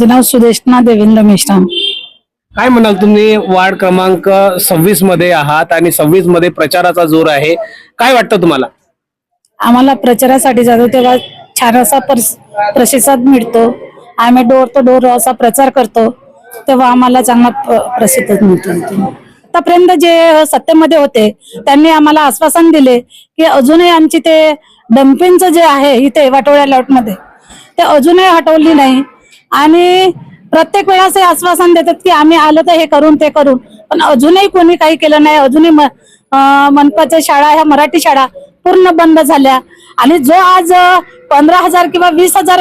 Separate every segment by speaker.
Speaker 1: माझं नाव सुदेशना देवेंद्र मेश्राम
Speaker 2: काय म्हणाल तुम्ही? वार्ड क्रमांक सव्वीसमध्ये आहात आणि सव्वीसमध्ये प्रचाराचा जोर आहे. काय वाटतं तुम्हाला?
Speaker 1: आम्हाला प्रचारासाठी जातो तेव्हा छान असा प्रतिसाद मिळतो. आम्ही डोर टू डोर असा प्रचार करतो तेव्हा आम्हाला चांगला प- प्रतिसाद मिळतो. आतापर्यंत जे सत्तेमध्ये होते त्यांनी आम्हाला आश्वासन दिले की अजूनही आमची ते डम्पिंगचं जे आहे इथे वाटोळ्या लॉटमध्ये ते अजूनही हटवली नाही. आणि प्रत्येक वेळेस हे आश्वासन देतात की आम्ही आलो तर हे करून ते करून. पण अजूनही कोणी काही केलं नाही. अजूनही मनपाच्या शाळा ह्या मराठी शाळा पूर्ण बंद झाल्या. आणि जो आज पंधरा हजार किंवा वीस हजार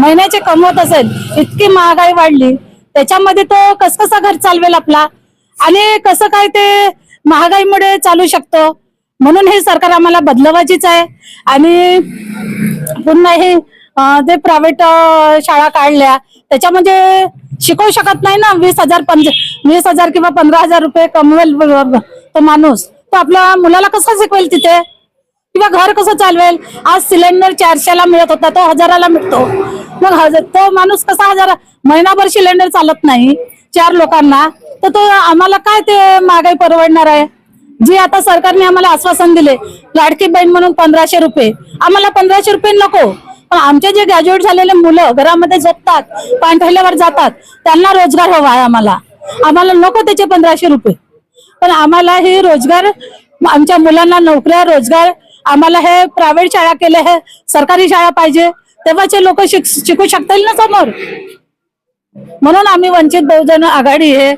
Speaker 1: महिन्याचे कमवत असेल इतकी महागाई वाढली. त्याच्यामध्ये तो कस कसा घर चालवेल आपला? आणि कसं काय ते महागाईमुळे चालू शकतो? म्हणून हे सरकार आम्हाला बदलवायचीच आहे. आणि पुन्हा हे ते प्रायव्हेट शाळा काढल्या. त्याच्यामध्ये शिकवू शकत नाही ना. वीस हजार पंच वीस हजार किंवा पंधरा हजार रुपये कमवेल तो माणूस. तो आपल्या मुलाला कसं शिकवेल तिथे? किंवा घर कसं चालवेल? आज सिलेंडर चारशेला मिळत होता तो हजाराला मिळतो. मग हजार तो माणूस कसा हजार महिनाभर सिलेंडर चालत नाही चार लोकांना. तर तो आम्हाला काय ते महागाई परवडणार आहे? जी आता सरकारने आम्हाला आश्वासन दिले लाडकी बहीण म्हणून पंधराशे रुपये. आम्हाला पंधराशे रुपये नको. पण आमचे जे ग्रॅज्युएट झालेले मुलं घरामध्ये झोपतात पाणठेल्यावर जातात त्यांना रोजगार हवा आहे आम्हाला. आम्हाला नको त्याचे पंधराशे रुपये. पण आम्हाला हे रोजगार आमच्या मुलांना नोकऱ्या रोजगार आम्हाला हे प्रायव्हेट शाळा केले हे सरकारी शाळा पाहिजे तेव्हाचे लोक शिक शिकू शकतील ना समोर? म्हणून आम्ही वंचित बहुजन आघाडी हे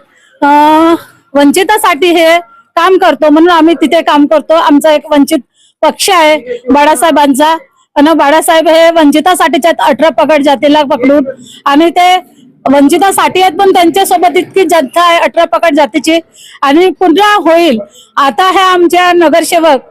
Speaker 1: वंचितासाठी हे काम करतो. म्हणून आम्ही तिथे काम करतो. आमचा एक वंचित पक्ष आहे बाळासाहेबांचा. आणि बाळासाहेब हे वंचितासाठीचे आहेत, अठरा पकड जातीला पकडून. आणि ते वंचितासाठी आहेत पण त्यांच्यासोबत इतकी जनता आहे अठरा पकड जातीची. आणि पुन्हा होईल. आता हे आमच्या नगरसेवक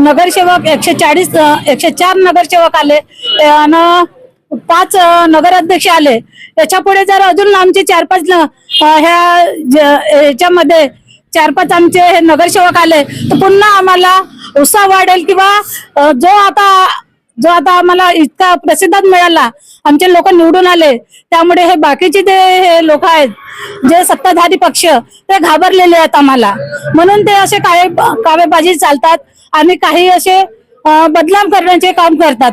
Speaker 1: नगरसेवक एकशे चाळीस एकशे चार नगरसेवक आले. आणि पाच नगराध्यक्ष आले. त्याच्या पुढे जर अजून आमचे चार पाच न- ह्या ज- याच्यामध्ये चार पाच आमचे हे नगरसेवक आले तर पुन्हा आम्हाला उत्साह वाढेल किंवा जो आता जो आता आम्हाला इतका प्रसिद्धात मिळाला आमचे लोक निवडून आले त्यामुळे हे बाकीचे जे हे लोक आहेत जे सत्ताधारी पक्ष ते घाबरलेले आहेत आम्हाला. म्हणून ते असे काय कावेबाजी चालतात आणि काही असे बदलाम करण्याचे काम करतात.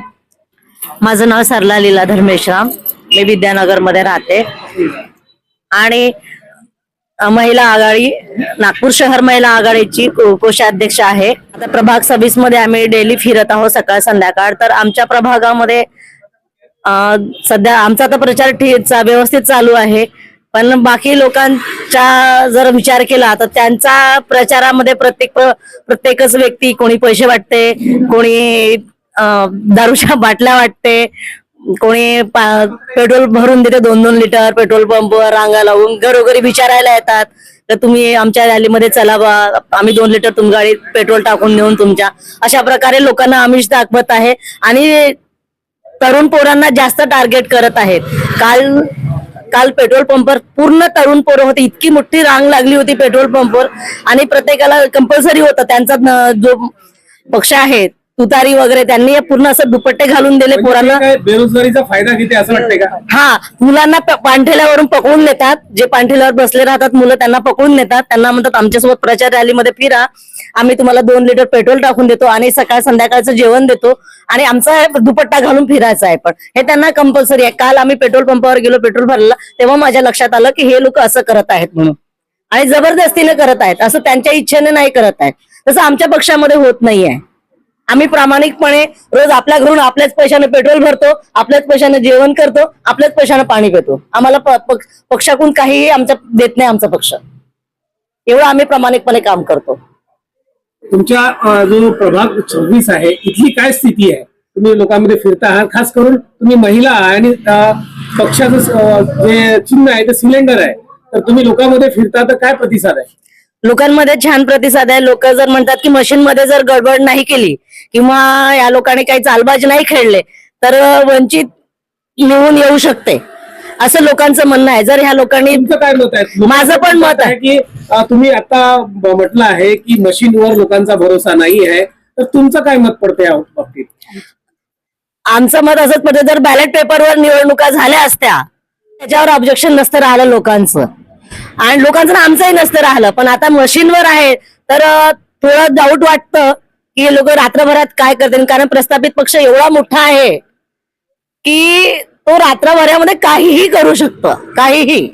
Speaker 3: माझं नाव सरला लीला धर्मेश्राम. मी विद्यानगरमध्ये राहते. आणि महिला आघाडी नागपूर शहर महिला आघाडीची कोषाध्यक्ष आहे. आता प्रभाग सव्वीसमध्ये आम्ही डेली फिरत आहोत सकाळ संध्याकाळ. तर आमच्या प्रभागामध्ये सध्या आमचा तर प्रचार व्यवस्थित चालू आहे. पण बाकी लोकांचा जर विचार केला तर त्यांचा प्रचारामध्ये प्रत्येक प्रत्येकच व्यक्ती कोणी पैसे वाटते कोणी दारूच्या बाटल्या वाटते कोणी पा- पेट्रोल भरून देते दोन दोन लिटर पेट्रोल पंपवर रांगा लावून घरोघरी विचारायला येतात. तर तुम्ही आमच्या रॅलीमध्ये चला बा आम्ही दोन लिटर तुम गाडीत पेट्रोल टाकून नेऊन तुमच्या. अशा प्रकारे लोकांना आमिष दाखवत आहे आणि तरुण पोरांना जास्त टार्गेट करत आहेत. काल काल पेट्रोल पंपवर पूर्ण तरुण पोरं होती इतकी मोठी रांग लागली होती पेट्रोल पंपवर आणि प्रत्येकाला कंपल्सरी होतं. त्यांचा जो पक्ष आहे तुतारी वगैरे त्यांनी पूर्ण असं दुपट्टे घालून दिले पोरांना.
Speaker 2: म्हणजे काय बेरोजगारीचा फायदा घेते असं वाटतंय का?
Speaker 3: हा मुलांना प- पाणठेल्यावरून पकडून नेतात. जे पाणठेल्यावर बसले राहतात मुलं त्यांना पकडून नेतात. त्यांना म्हणतात आमच्यासोबत प्रचार रॅलीमध्ये फिरा. आम्ही तुम्हाला दोन लिटर पेट्रोल टाकून देतो आणि सकाळ संध्याकाळचं जेवण देतो आणि आमचा दुपट्टा घालून फिरायचा आहे पण. हे त्यांना कंपल्सरी आहे. काल आम्ही पेट्रोल पंपावर गेलो पेट्रोल भरला तेव्हा माझ्या लक्षात आलं की हे लोक असं करत आहेत म्हणून. आणि जबरदस्तीने करत आहेत. असं त्यांच्या इच्छेने नाही करत आहेत. तसं आमच्या पक्षामध्ये होत नाहीये. आम्ही प्रामाणिकपणे रोज आपल्या घरून आपल्याच पैशाने पेट्रोल भरतो आपल्याच पैशाने जेवण करतो आपल्याच पैशाने पाणी पितो. आम्हाला पक्षाकडून काहीही आमच्या देत नाही आमचा पक्ष. एवढं आम्ही प्रामाणिकपणे काम करतो.
Speaker 2: तुमच्या जो प्रभाग सव्वीस आहे इथली काय स्थिती आहे? तुम्ही लोकांमध्ये फिरता आहात खास करून तुम्ही महिला आहे आणि पक्षाचं जे चिन्ह आहे ते सिलेंडर आहे. तर तुम्ही लोकांमध्ये फिरता तर काय प्रतिसाद आहे?
Speaker 3: लोकांमध्ये छान प्रतिसाद आहे. लोक जर म्हणतात की मशीन मध्ये जर गडबड नाही केली किंवा या लोकांनी काही चालबाज नाही खेळले तर वंचित निवडून येऊ शकते. असं लोकांचं म्हणणं आहे. जर ह्या लोकांनी
Speaker 2: काय मत आहे?
Speaker 3: माझं पण मत आहे.
Speaker 2: की तुम्ही आता म्हटलं आहे की मशीनवर लोकांचा भरोसा नाही आहे तर तुमचं काय मत पडतं या बाबतीत?
Speaker 3: आमचं मत असंच पडतं जर बॅलेट पेपरवर निवडणुका झाल्या असत्या त्याच्यावर ऑब्जेक्शन नसतं राहिलं लोकांचं. आणि लोकांचं ना आमचंही नसतं राहिलं. पण आता मशीनवर आहे तर थोडं डाऊट वाटतं की लोक रात्रभरात काय करतील? कारण प्रस्थापित पक्ष एवढा मोठा आहे की तो रात्रभरामध्ये काहीही करू शकतो. काहीही.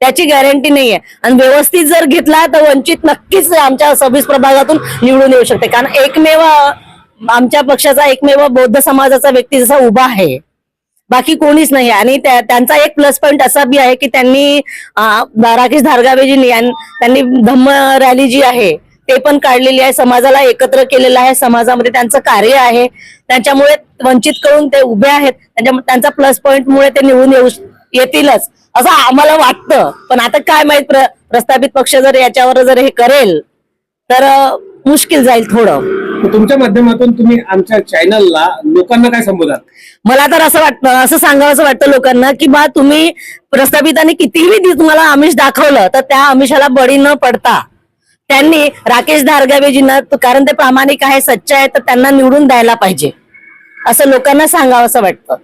Speaker 3: त्याची गॅरंटी नाहीये. आणि व्यवस्थित जर घेतला तर वंचित नक्कीच आमच्या सव्वीस प्रभागातून निवडून येऊ शकते. कारण एकमेव आमच्या पक्षाचा एकमेव बौद्ध समाजाचा व्यक्ती जसा उभा आहे बाकी कोणीच नाही आणि त्या- त्यांचा एक प्लस पॉईंट असा बी आहे की त्यांनी राकेश धारगावेजींनी यां- त्यांनी धम्म रॅली जी आहे ते पण काढलेली आहे. समाजाला एकत्र केलेलं आहे. समाजामध्ये त्यांचं कार्य आहे. त्यांच्यामुळे वंचित करून ते उभे आहेत. त्यांच्यामुळे त्यांचा प्लस पॉईंटमुळे ते निवडून येऊ येतीलच. असं आम्हाला वाटतं. पण आता काय माहीत प्र- प्रस्थापित पक्ष जर याच्यावर जर हे करेल तर मुश्किल जाईल थोडं.
Speaker 2: तुमच्या माध्यमातून तुम्ही आमच्या चॅनलला लोकांना काय संबोधाल?
Speaker 3: मला तर असं वाटतं असं सांगावं असं वाटतं लोकांना की बा तुम्ही प्रस्थापितांनी कितीही तुम्हाला आमिष दाखवलं तर त्या आमिषाला बळी न पडता त्यांनी राकेश धारगावेजींना कारण ते प्रामाणिक आहे सच्च आहे तर त्यांना निवडून द्यायला पाहिजे. असं लोकांना सांगावं असं वाटतं.